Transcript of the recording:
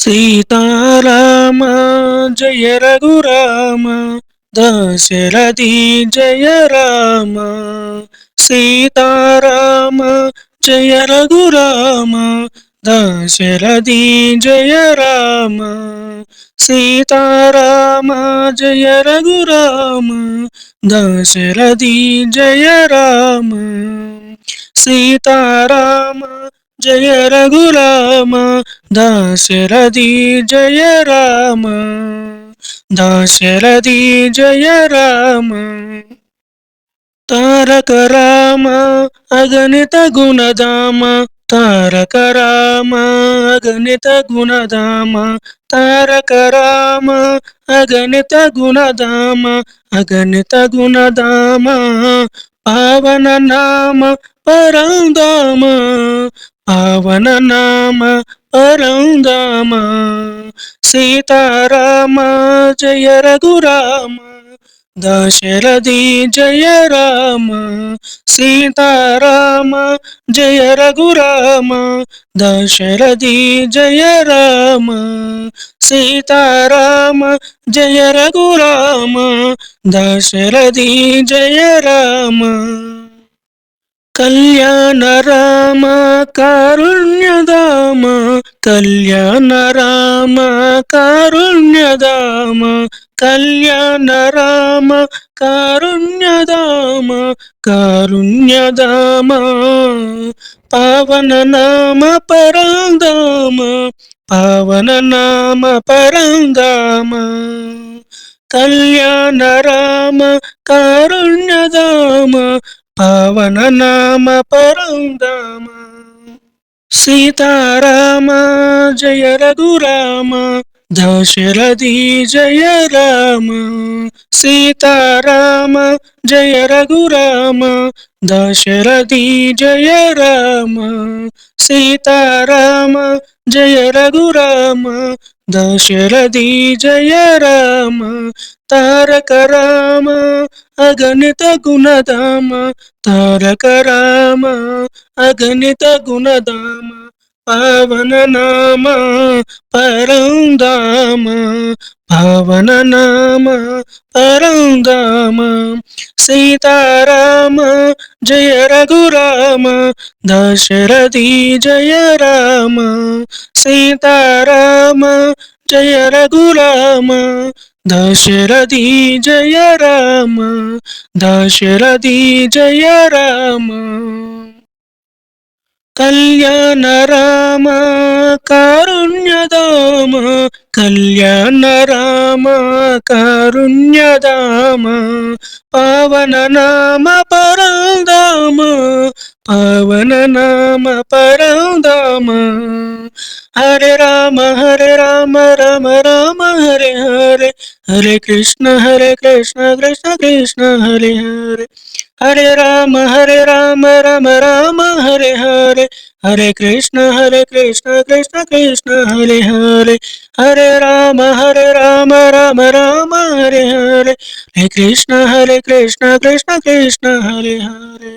సీతారామ జయ రఘురామ దశరథి జయ రామ. సీతారామ జయ రఘురామ దశరథి జయ రామ. సీతారామ జయ రఘురామ దశరథి జయ రామ. సీతారామ జయ రఘురామ దశరథి జయ రామ దశరథి జయ రామ. తారక రామ అగణిత గుణధామ తారక రామ అగణిత గుణధామ తారక రామ అగణిత గుణధామ అగణిత గుణధామ పావన నామ పరంధామ పావన నామ పరంధామ సీతారామ జయ రఘురామ దశరథి జయ రామ సీతారామ జయ రఘురామ దశరథి జయ రామ సీతారామ జయ రఘురామ దశరథి జయ రామ కళ్యాణ రామ కారుణ్యదామ కళ్యాణ రామ కారుణ్యదామ కళ్యాణ రామ కారుణ్యదామ కారుణ్యదామ పవన నామ పరందామ పవన నామ పరందామ కళ్యాణ రామ కారుణ్యదామ పావన నామ పరందామ సీతారామ జయ రఘురామ దశరథి జయ రామ సీతారామ జయ రఘురామ దశరథి జయ రామ సీతారామ జయ రఘురామ దశరథి జయ రామ తారక రామ అగణిత గుణధామ తారక రామ అగణిత గుణధామ పవన నామ పరంధామ పవన నామ పరంధామ సీతారామ జయ రఘురామ దశరథి జయ రామ సీతారామ జయ రఘురామ దశరథి జయ రామ దశరథి జయ రామ. కళ్యాణ రామ కారుణ్యదామ కళ్యాణ రామ కారుణ్యదామ పవన నామ పరందామ పవన నామ పరందామ హరే రామ హరే రామ రామ రామ హరే హరే హరే కృష్ణ హరే కృష్ణ కృష్ణ కృష్ణ హరే హరే హరే రామ హరే రామ రామ రామ హరే హరే హరే కృష్ణ హరే కృష్ణ కృష్ణ కృష్ణ హరే హరే హరే రామ హరే రామ రామ రామ హరే హరే హరే కృష్ణ హరే కృష్ణ కృష్ణ కృష్ణ హరే హరే